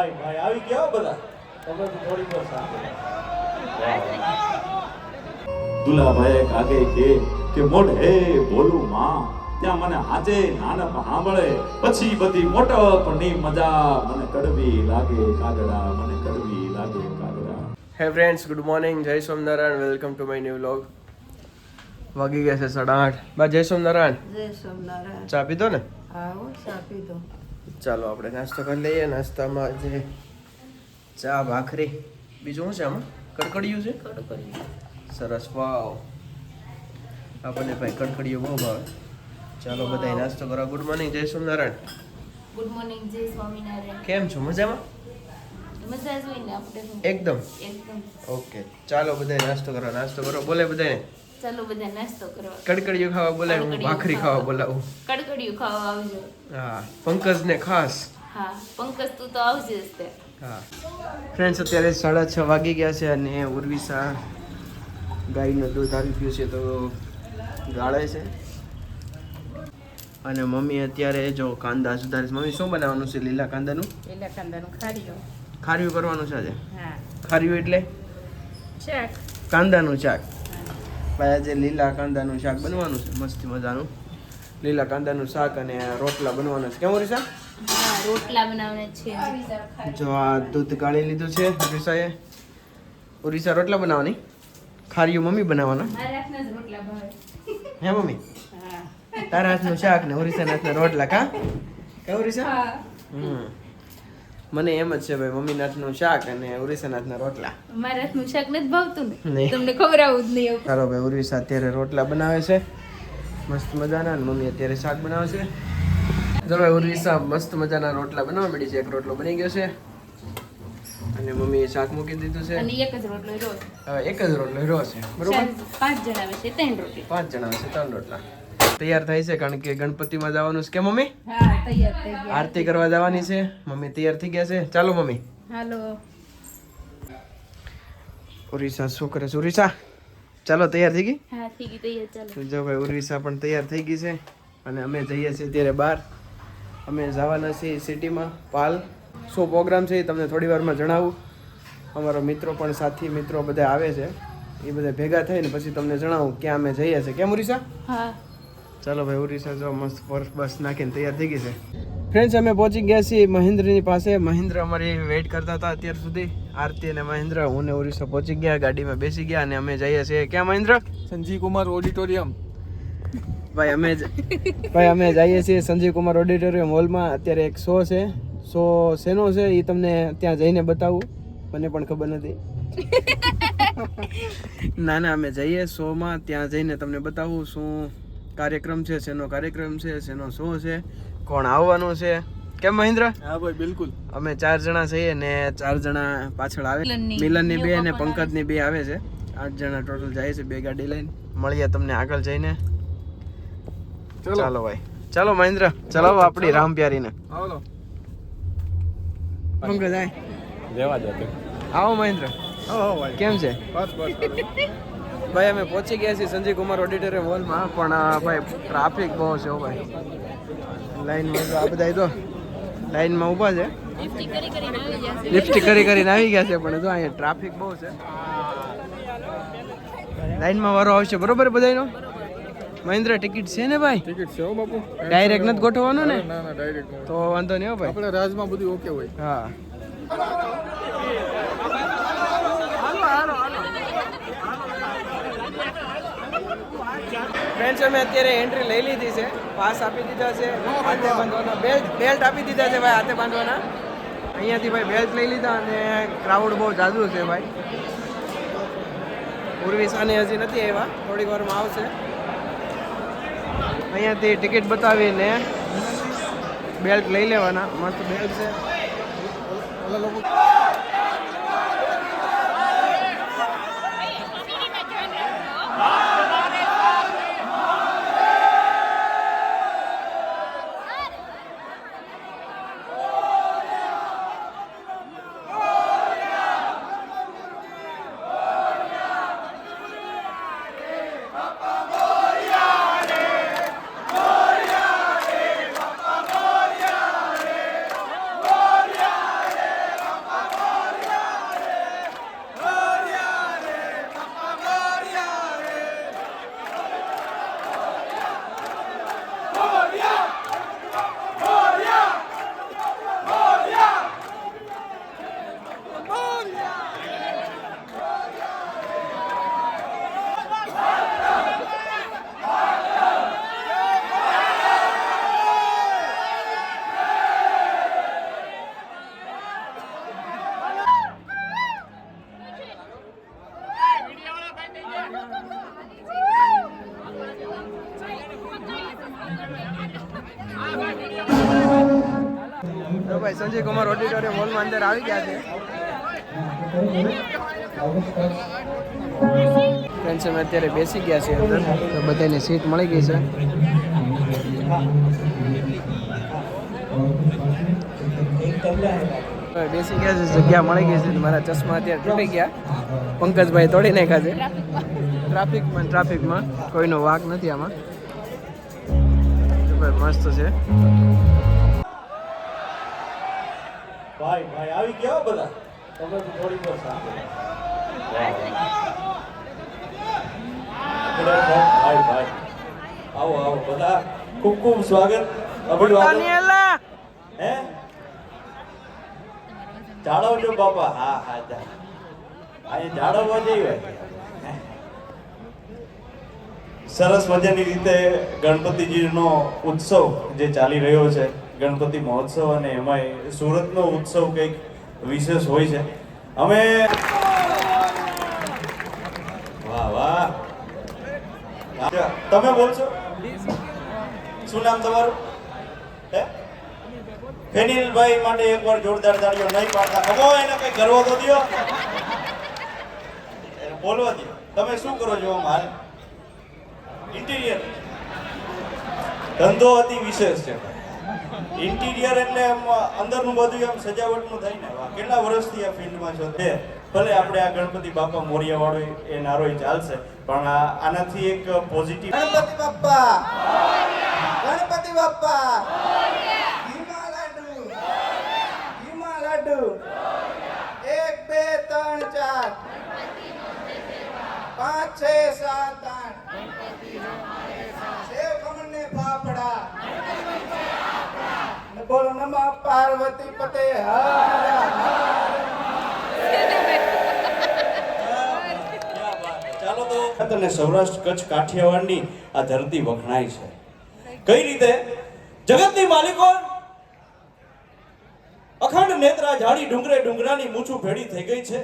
ભાઈ ભાઈ આવી ગયા બધા? તમે તો થોડી વાર સાંભળો. દુલાભાઈ કાગે કે કે મોઢે બોલું માં. ત્યાં મને આજે નાનપ સાંભળે પછી બધી મોટપની મજા. મને કડવી લાગે કાગડા મને કડવી લાગે કાગડા. હે ફ્રેન્ડ્સ ગુડ મોર્નિંગ જય Somnarayan welcome to my new vlog વાગી ગયા છે સાડા આઠ. બા જય સોમનારાયણ જય સોમનારાયણ ચા પીધો ને? આવો ચા દો ચાલો આપણે નાસ્તો કરી લઈએ. નાસ્તામાં જે ચા ભાખરી બીજું શું છે આમાં? કડકડિયું છે? સરસ. વાવ. આપણને ભાઈ કડકડિયું બહુ ભાવે. ચાલો બધાય નાસ્તો કરો. ગુડ મોર્નિંગ જય સોમનારાયણ ગુડ મોર્નિંગ જય સ્વામિનારાયણ. કેમ છો? મજામાં. એકદમ? ઓકે. ચાલો બધાય નાસ્તો કરો. નાસ્તો કરો. બોલે બધાને ચાલો બધા નાસ્તો કરવા. કડકડિયું ખાવા બોલાય હું ભાખરી ખાવા. બોલાવું. કડકડિયું ખાવા આવજો. હા પંકજને ખાસ. હા પંકજ તું તો આવજે જ તે હા. ફ્રેન્ડ્સ અત્યારે સાડા છ વાગી ગયા છે અને ઉર્વિસા ગાયનું દૂધ આવી ગયું છે તો ગાળે છે. અને મમ્મી અત્યારે જો કાંદા સુધારે છે. મમ્મી શું બનાવવાનું છે લીલા કાંદાનું? લીલા કાંદાનું ખારીયું ખાર્યું કરવાનું છે આજે? હા. ખાર્યું એટલે? ચાક કાંદાનું શાક. ભાઈ આજે લીલા કાંદાનું શાક બનવાનું છે મસ્ત મજાનું. લીલા કાંદાનું શાક અને રોટલા બનવાના છે. કેમ ઓરિસા રોટલા બનાવવાના છે. જો આ દૂધ ગાળી લીધું છે ઓરિસાએ ઓરિસા રોટલા બનાવવાની? ખારીઓ મમ્મી બનાવવાના? હે મમ્મી? તારા હાથનું શાક ને ઉરિસાના હાથના રોટલા કા? કે ઓરિસા હા. હમ. મને એમ જ છે ભાઈ મમ્મીના હાથનું શાક અને ઉરીસા નાથના રોટલા. મારા હાથનું શાક નથી ભાવતું ને. તમને ખબર આવું જ નહીં ચાલો ભાઈ ઉરીસા અત્યારે રોટલા બનાવે છે. મસ્ત મજાના અને મમ્મી અત્યારે શાક બનાવે છે. ચાલો ભાઈ ઉરીસા મસ્ત મજાના રોટલા બનાવવા મળી છે. એક રોટલો બની ગયો છે. અને મમ્મીએ શાક મૂકી દીધું છે. અને એક જ રોટલો રોજ એક જ રોટલો રહ્યો છે. બરોબર? પાંચ જણા છે ત્રણ રોટલી. પાંચ જણા છે ત્રણ રોટલા. તૈયાર થાય છે કારણ કે ગણપતિમાં જવાનું છે. કે મમ્મી? આરતી કરવા જવાની છે. મમ્મી તૈયાર થઈ ગયા છે. ચાલો મમ્મી. હાલો. ઉરિસા શું કરે છે? ઉરીસા ચાલો તૈયાર થઈ ગઈ? હા થઈ ગઈ તૈયાર ચાલો. જો ભાઈ ઉરીસા પણ તૈયાર થઈ ગઈ છે અને અમે જઈએ છીએ ત્યારે બહાર. અમે જવાના છીએ સિટીમાં પાલ. શું પ્રોગ્રામ છે એ તમને થોડી વારમાં જણાવું. અમારા મિત્રો પણ સાથી મિત્રો બધા આવે છે. એ બધા ભેગા થઈને પછી તમને જણાવું ક્યાં અમે જઈએ છીએ. કેમ ઉરીસા? હા. ચાલો ભાઈ ઉડીસા જો મસ્ત પર બસ નાખીને તૈયાર થઈ ગઈ છે. ફ્રેન્ડ્સ અમે પહોંચી ગયા છીએ મહેન્દ્રની પાસે. મહેન્દ્ર અમારી વેઇટ કરતા હતા અત્યાર સુધી. આરતી અને મહેન્દ્ર હું ને ઉડીસા પહોંચી ગયા ગાડીમાં બેસી ગયા અને અમે જઈએ છીએ. ક્યાં મહેન્દ્ર? સંજીવ કુમાર ઓડિટોરિયમ ભાઈ અમે ભાઈ અમે જઈએ છીએ સંજીવ કુમાર ઓડિટોરિયમ હોલમાં અત્યારે એક શો છે. શો શેનો છે એ તમને ત્યાં જઈને બતાવું. મને પણ ખબર નથી. ના ના અમે જઈએ શોમાં ત્યાં જઈને તમને બતાવું શું કાર્યક્રમ છે શેનો કાર્યક્રમ છે શેનો શો છે કોણ આવવાનું છે? કેમ મહેન્દ્ર? હા ભાઈ બિલકુલ. અમે ચાર જણા છીએ ને ચાર જણા પાછળ આવે. મિલનની- મિલનની બે અને પંકજની બે આવે છે. આઠ જણા ટોટલ જાય છે બે ગાડી લઈને. મળીએ તમને આગળ જઈને. ચાલો. ભાઈ. ચાલો મહેન્દ્ર ચલાવો આપણી રામ પ્યારીને. ને પંકજ આય. આવો મહેન્દ્ર. હા કેમ છે? બસ બસ. ભાઈ અમે પહોંચી ગયા છીએ સંજય કુમાર ઓડિટોરિયમ હોલમાં પણ ભાઈ ટ્રાફિક બહુ છે ભાઈ. લાઈનમાં આ બધા તો લાઈનમાં ઊભા છે. લિફ્ટ કરી કરીને આવી ગયા છે પણ જો અહીંયા ટ્રાફિક બહુ છે. લાઈનમાં વારો આવશે. બરોબર બધાનો મહેન્દ્ર ટિકિટ છે ને ભાઈ? ટિકિટ છે બાપુ. ડાયરેક્ટ નથી ગોઠવવાનું ને? ના ના ડાયરેક્ટ તો વાંધો નહીં હો ભાઈ. આપણે રાજમાં બધું ઓકે હોય. હા. ફ્રેન્ડ્સ અમે અત્યારે એન્ટ્રી લઈ લીધી છે પાસ આપી દીધા છે, હાથે બાંધવાના બેલ્ટ બેલ્ટ આપી દીધા છે ભાઈ હાથે બાંધવાના. અહીંયાથી ભાઈ બેલ્ટ લઈ લીધા અને ક્રાઉડ બહુ જાજુ છે ભાઈ. પૂર્વી સાને હજી નથી આવ્યા, થોડીક વારમાં આવશે. અહીંયાથી ટિકિટ બતાવીને બેલ્ટ લઈ લેવાના, મસ્ત બેલ્ટ છે. આવી ગયા છે. ફ્રેન્ડ્સ અમે અત્યારે બેસી ગયા છે અંદર. તો બધાને સીટ મળી ગઈ છે. બેસી ગયા છે જગ્યા મળી ગઈ છે. મારા ચશ્મા અત્યારે તૂટી ગયા. પંકજભાઈ તોડી નાખ્યા છે. ટ્રાફિકમાં ટ્રાફિકમાં કોઈનો વાક નથી આમાં. મસ્ત છે. ભાઈ ભાઈ આવી ગયા બધા? તમે થોડી વાહ. ભાઈ ભાઈ આવો આવો બધા. ખૂબ ખૂબ સ્વાગત. અભિવાદન. હે? જાળવજો બાપા. હા હા જા. અહીંયા જાળવવા જઈએ સરસ મજાની રીતે ગણપતિજીનો ઉત્સવ જે ચાલી રહ્યો છે. ગણપતિ મહોત્સવ અને એમાંય સુરતનો ઉત્સવ કંઈક વિશેષ હોય છે. અમે વાહ વાહ. તમે તમે બોલશો શું નામ તમારું? ફેનિલભાઈ માટે એકવાર જોરદાર તાળીઓ નહીં પાડતા. ખબો એને કઈ ગર્વ તો દો બોલવા દો તમે શું કરો છો આમ હાલ? ઇન્ટિરિયર ધંધો અતિ વિશેષ છે. ઇન્ટિરિયર એટલે આમ અંદરનું બધું આમ સજાવટનું થાય ને. કેટલા વર્ષથી આ ફિલ્ડમાં છો તે? ભલે આપણે આ ગણપતિ બાપા મોરિયા વાળો એ નારો ચાલશે, પણ આનાથી એક પોઝિટિવ ગણપતિ બાપા! ગણપતિ બાપ્પા ઘીમા લાડુ ઘીમા લાડુ એક બે ત્રણ ચાર પાંચ છ સાત આઠ સેવ ખમણ ને ફાફડા ને બોલો નમઃ પાર્વતી પતે ચાલો તો તને સૌરાષ્ટ્ર કચ્છ કાઠિયાવાડની આ ધરતી વખણાય છે. કઈ રીતે? જગતની માલિકો અખંડ નેત્રા ઝાડી ડુંગરે ડુંગરાની મૂછું ભેડી થઈ ગઈ છે.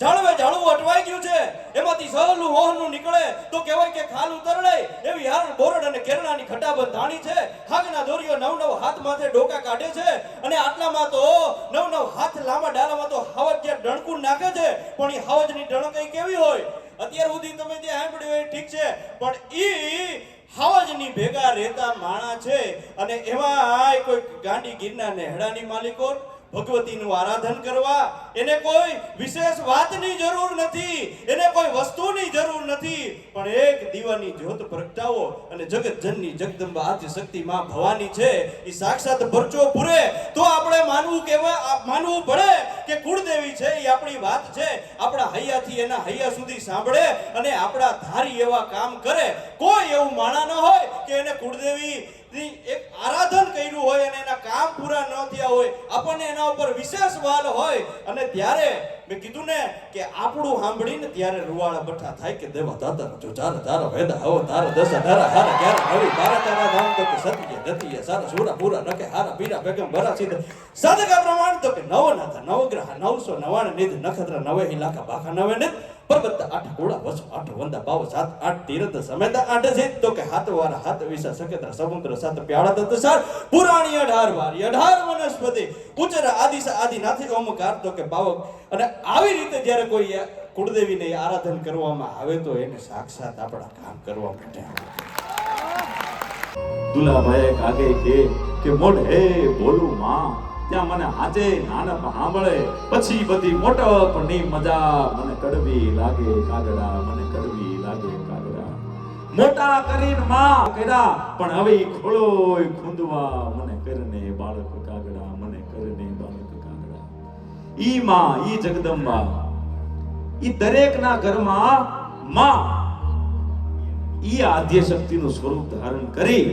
જાળવે જાળવું અટવાઈ ગયું છે. એમાંથી સહલું વહનું નીકળે તો કહેવાય કે ખાલ ઉતરડે એવી હારણ બોરડ અને કેરળાની ખટાબંધ ધાણી છે. હાગના દોરીઓ નવ નવ હાથ માથે ડોકા કાઢે છે. અને આટલામાં તો નવ નવ હાથ લાંબા ડાલામાં તો હાવજ જે ડણકું નાખે છે. પણ એ હાવજની ડણકઈ કેવી હોય? અત્યાર સુધી તમે જે સાંભળ્યું એ ઠીક છે. પણ ઈ હાવજની ભેગા રહેતા માણા છે. અને એમાં કોઈ ગાંડી ગીરના નેહડાની માલિકો ભગવતીનું આરાધન કરવા, એને કોઈ વિશેષ વાતની જરૂર નથી, એને કોઈ વસ્તુની જરૂર નથી, પણ એક દીવાની જ્યોત પ્રગટાવો અને જગતજનની જગદંબા આદ્ય શક્તિ માં ભવાની છે. એ સાક્ષાત પરચો પૂરે. તો આપણે માનવું કેવા માનવું પડે કે કુળદેવી છે એ આપણી વાત છે. આપણા હૈયાથી એના હૈયા સુધી સાંભળે અને આપણા ધારી એવા કામ કરે. કોઈ એવું માણા ન હોય કે એને કુળદેવી એક આરાધન કર્યું હોય અને એના કામ પૂરા ન થયા હોય, આપણને એના ઉપર વિશેષ વાલ હોય. અને ત્યારે મેં કીધું ને કે આપણું સાંભળીને ત્યારે રૂવાળા બઠા થાય કે દેવા દાતા જો ચાર ચાર વેદા હવો તાર દસ હારા હારા, ક્યારે નવી બારા તારા ધામ તો કે સતીય દતીય સારા, સુરા, પૂરા, નકે, હારા, પીરા બેગમ ભરા, સીધ. સાધકા પ્રમાણ તો કે નવ નાથા નવગ્રહ, નવસો નવાણ નિધ, નખત્ર, નવે ઇલાકા બાખા, નવે નિધ. પર્વત આઠ ઘોડા વસ, આઠ વંદા, બાવ, સાત, આઠ તીરથ, સમેત આઠ છે. તો કે હાથ વાળા, હાથ વિશા સકેત્ર સમુદ્ર, સાત પ્યાળા તત સાર, પુરાણી, અઢાર વારી, અઢાર વનસ્પતિ ઉચર આદિ આદિનાથી ઓમકાર, તો કે પાવક અને આવી રીતે જ્યારે કોઈ કુળદેવીને આરાધન કરવામાં આવે તો એને સાક્ષાત આપણા કામ કરવા માટે દુલાભાઈ કાગે કે કે મોઢે બોલું માં. ત્યાં મને હાજે નાનપ સાંભળે પછી બધી મોટપની મજા મને કડવી લાગે કાગડા, મને કડવી લાગે કાગડા. મોટા કરીને માં કર્યા, પણ હવે ખોળોય ખૂંદવા. મને કરને બાળક કાગડા, મને કરને બાળક કાગડા. ઈ માં, ઈ જગદંબા, ઈ દરેકના ઘરમાં માં ઈ આદ્ય શક્તિનું સ્વરૂપ ધારણ કરી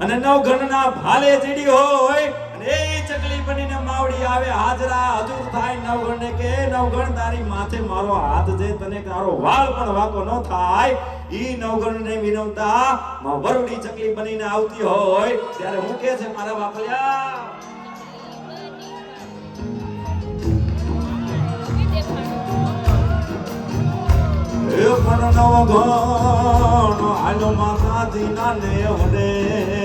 અને નવગણના ભાલે ચડી હોય એ ચકલી માવડી આવે, હાજરા હજુર થાય, નવગણને કે, નવગણ, તારી માથે મારો હાથ છે, તને તારો વાળ પણ વાકો ન થાય. ઈ નવગણને વિનવતા માં વરડી ચકલી બનીને આવતી હોય, ત્યારે હું કે છે, મારા બાપલિયા પણ નવગણ આલો માતાજી ના નેવડે.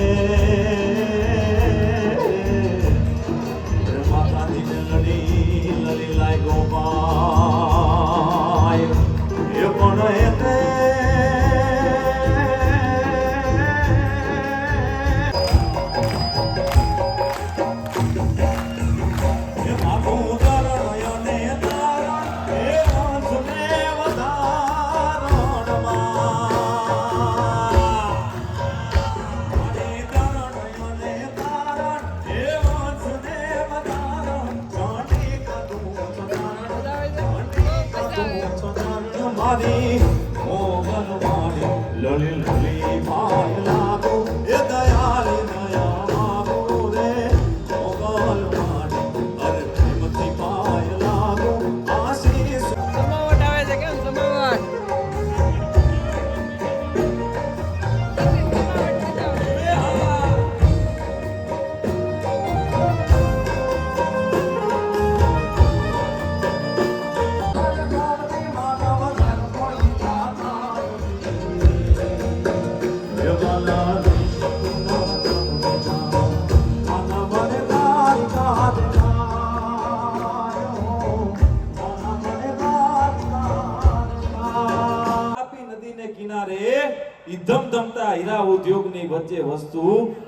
હીરા ઉદ્યોગની વચ્ચે વસ્તુ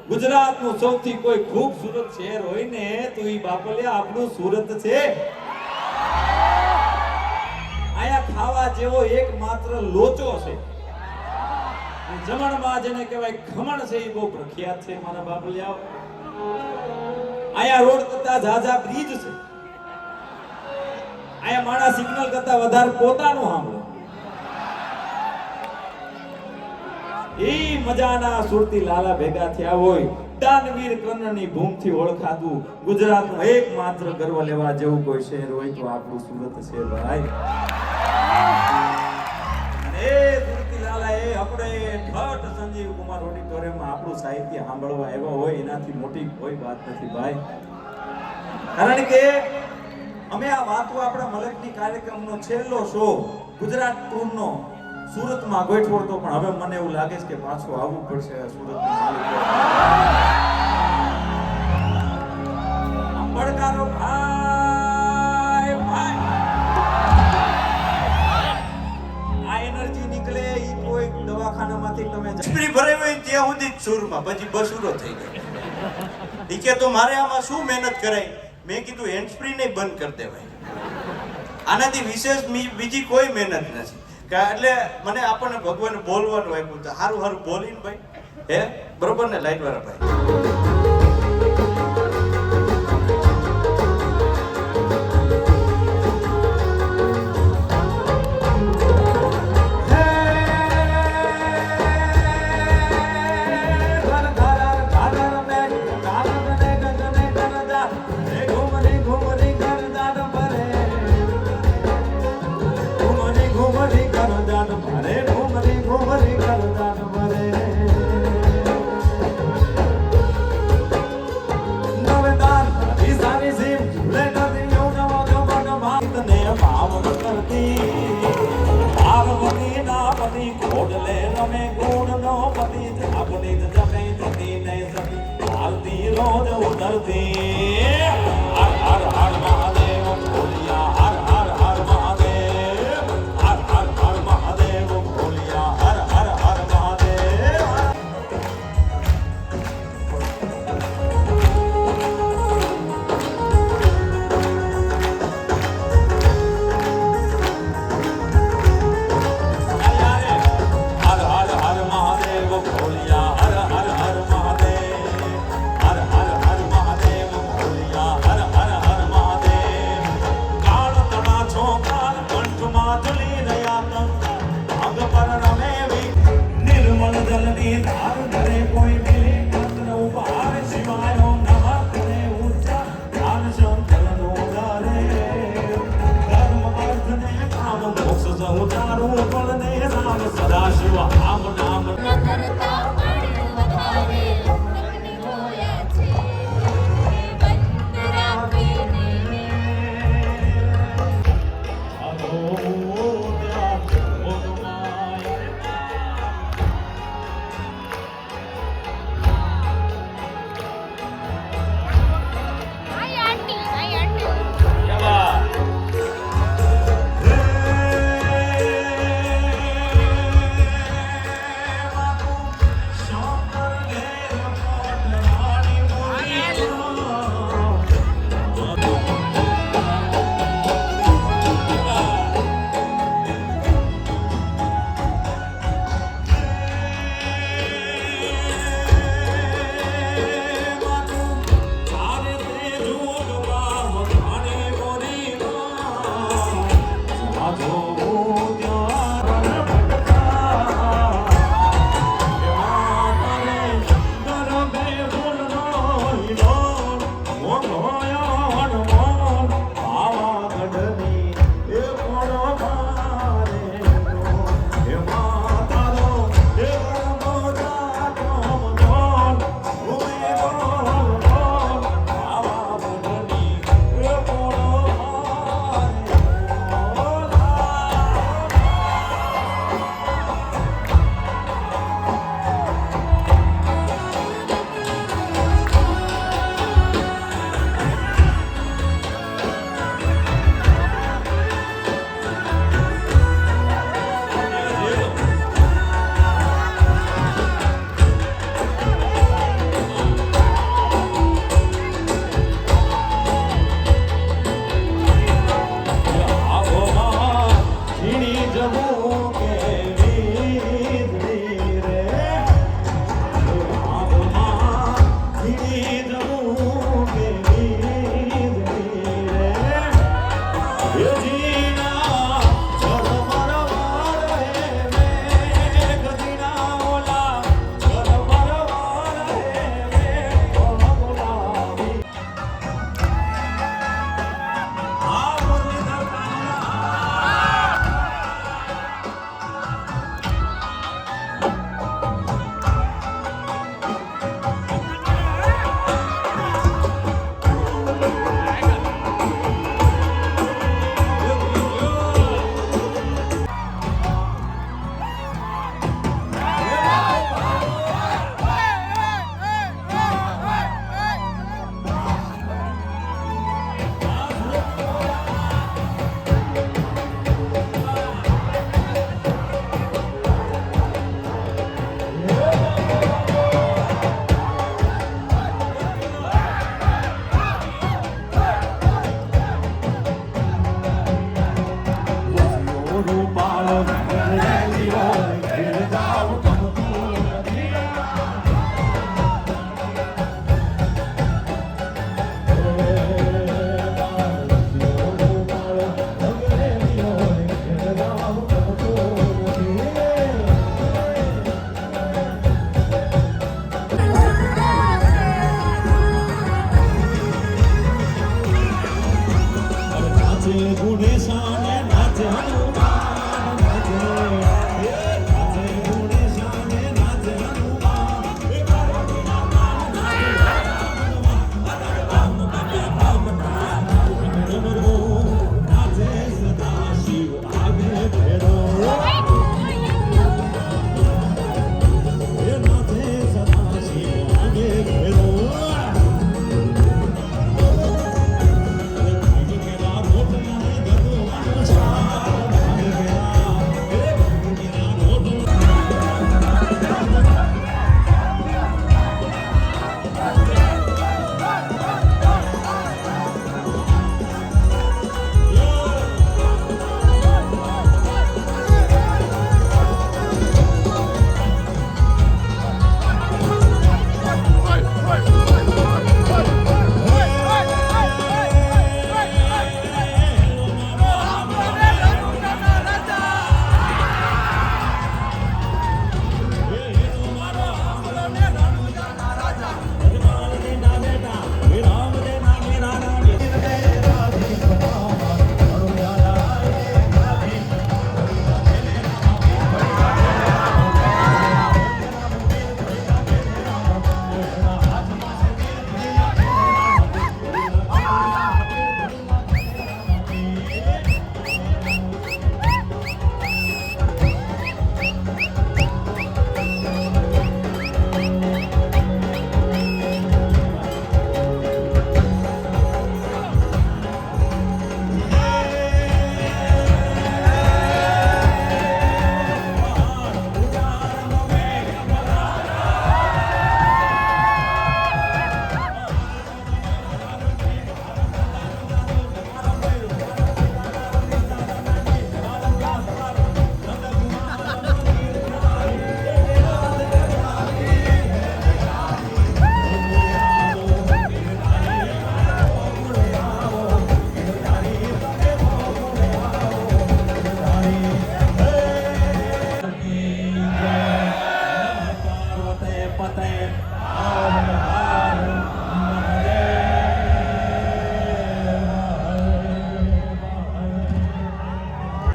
ગુજરાતનું સૌથી કોઈ ખૂબસૂરત શહેર હોય ને, તો એ બાપલિયા આપણું સુરત છે. આયા ખાવા જેવો એકમાત્ર લોચો છે. જમણમાં જેને કહેવાય ખમણ છે એ બહુ પ્રખ્યાત છે, મારા બાપલિયા આયા રોડ કરતા ઝાઝા બ્રિજ છે. આયા માણા સિગ્નલ કરતા વધારે પોતાનું સાંભળે. ઈ મજાના સુરતી લાલા ભેગા થયા હોય, દાનવીર કર્ણની ભૂમથી ઓળખાતું ગુજરાતનું એકમાત્ર ગર્વ લેવા જેવું કોઈ શહેર હોય તો આપણું સુરત છે ભાઈ. અને એ સુરતી લાલા એ આપણે ઠઠ સંજીવ કુમાર આપણું સાહિત્ય સાંભળવા આવ્યા હોય, એનાથી મોટી કોઈ વાત નથી ભાઈ. કારણ કે અમે આ વાતો આપણા મલકની કાર્યક્રમનો છેલ્લો શો ગુજરાત ટૂરનો સુરતમાં ગોઠવો તો પણ હવે મને એવું લાગે છે કે પાછું આવવું પડશે આમ પડકારો, ભાઈ આ એનર્જી નીકળે, ઈ કોઈ દવાખાનામાંથી તમે જ- સ્પ્રી હોય ત્યાં સુધી સુરમાં પછી બસુરો થઈ ગયો ઈ તો મારે આમાં શું મહેનત કરાય? મેં કીધું હેન્ડ નહીં બંધ કરી દેવાય. આનાથી વિશેષ બીજી કોઈ મહેનત નથી. કે એટલે મને આપણને ભગવાન બોલવાનું આપ્યું તો સારું સારું બોલીને ભાઈ. હે? બરોબર ને? લાઈટ વાળા ભાઈ. પાર્વતી ના પતિ ખોડલે રમે ગુણ નો પતિ. આપણી જ જમે જતી ને સતી હાલતી રોજ ઉતરતી. oh, oh. Opa, love, and then you.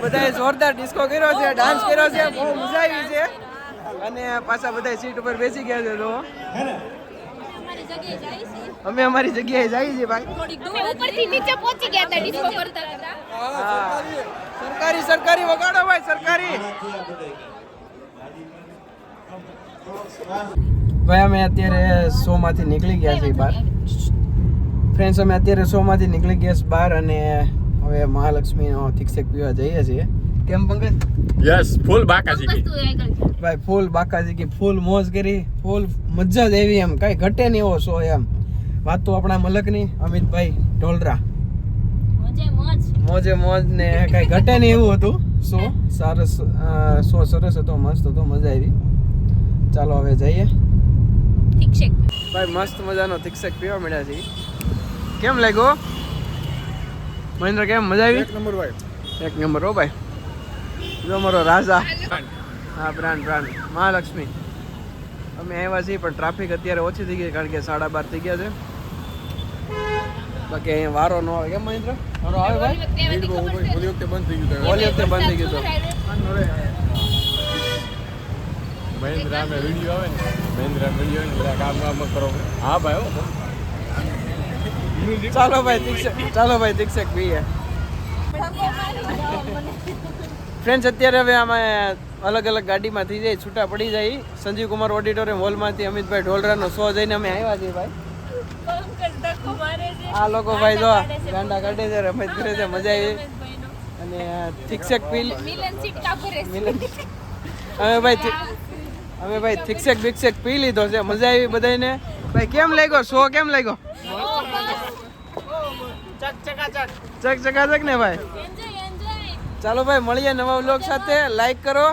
બધાએ જોરદાર ડિસ્કો કર્યો છે ડાન્સ કર્યો છે બહુ મજા આવી છે. અને પાછા બધા સીટ ઉપર બેસી ગયા છે તો અમારી જગ્યાએ જાય છે અમે અમારી જગ્યાએ જઈએ. છીએ ભાઈ ઉપરથી નીચે પહોંચી ગયા હતા ડિસ્કો કરતા હતા સરકારી સરકારી વગાડો ભાઈ સરકારી. ભાઈ અમે અત્યારે શો માંથી નીકળી ગયા છીએ બહાર. ફ્રેન્ડ્સ અમે અત્યારે શો માંથી નીકળી ગયા છીએ બહાર અને હવે મહાલક્ષ્મીનો શિક્ષક પીવા જઈએ છીએ. કેમ પંકજ? યસ ફૂલ બાકાજી ભાઈ ફૂલ બાકાજી કી ફૂલ મોજ કરી ફૂલ મજા જ એવી એમ કઈ ઘટે નહીં એવો શો એમ. વાત તો આપણા મલકની અમિતભાઈ ઢોલરા. મોજે મોજ. ને કઈ ઘટે નહીં એવું હતું. શો સરસ શો સરસ હતો મસ્ત હતો મજા આવી. ચાલો હવે જઈએ. ભાઈ મસ્ત મજાનો થિકસેક પીવા મળ્યા છે કેમ લાગ્યો? મહેન્દ્ર કેમ? મજા આવી? એક નંબર ભાઈ. એક નંબર હો ભાઈ. જો અમારો રાજા. હા બ્રાન્ડ બ્રાન્ડ. મહાલક્ષ્મી. અમે આવ્યા છીએ પણ ટ્રાફિક અત્યારે ઓછી થઈ ગઈ કારણ કે સાડા બાર થઈ ગયા છે. બાકી અહીંયા વારો ન આવે. કેમ મહેન્દ્ર? વારો આવે ભાઈ? ઓલી વખતે બંધ થઈ ગયું ઓલી વખતે બંધ થઈ ગયું મહેન્દ્ર વીડિયો આવે ને. મહેન્દ્ર વીડિયો આવે ને બધા કામ કામ કરો હા ભાઈ હો. ચાલો ભાઈ દીક્ષક ચાલો ભાઈ દીક્ષક ભાઈએ ફ્રેન્ડ્સ અત્યારે હવે અમે અલગ અલગ ગાડીમાં થઈ જાય, છૂટા પડી જાય. સંજીવ કુમાર ઓડિટોરિયમ હોલમાંથી અમિતભાઈ ઢોલરાનો શો જઈને અમે આવ્યા છીએ ભાઈ. આ લોકો ભાઈ જો ગાંડા કાઢે છે, રમત કરે છે, મજા આવી અને થિકસેક પીલ મિલન અમે ભાઈ અમે ભાઈ થિકસેક બિક્ષક પી લીધો છે, મજા આવી બધાને ભાઈ, કેમ લાગ્યો? શો કેમ લાગ્યો? ચક ચકાચક. ને ભાઈ? એન્જોય એન્જોય ચાલો ભાઈ મળીએ નવા વ્લોગ સાથે. લાઈક કરો.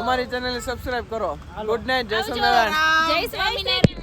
અમારી ચેનલ સબસ્ક્રાઇબ કરો. ગુડ નાઇટ જય સ્વામિનારાયણ. જય સ્વામિનારાયણ.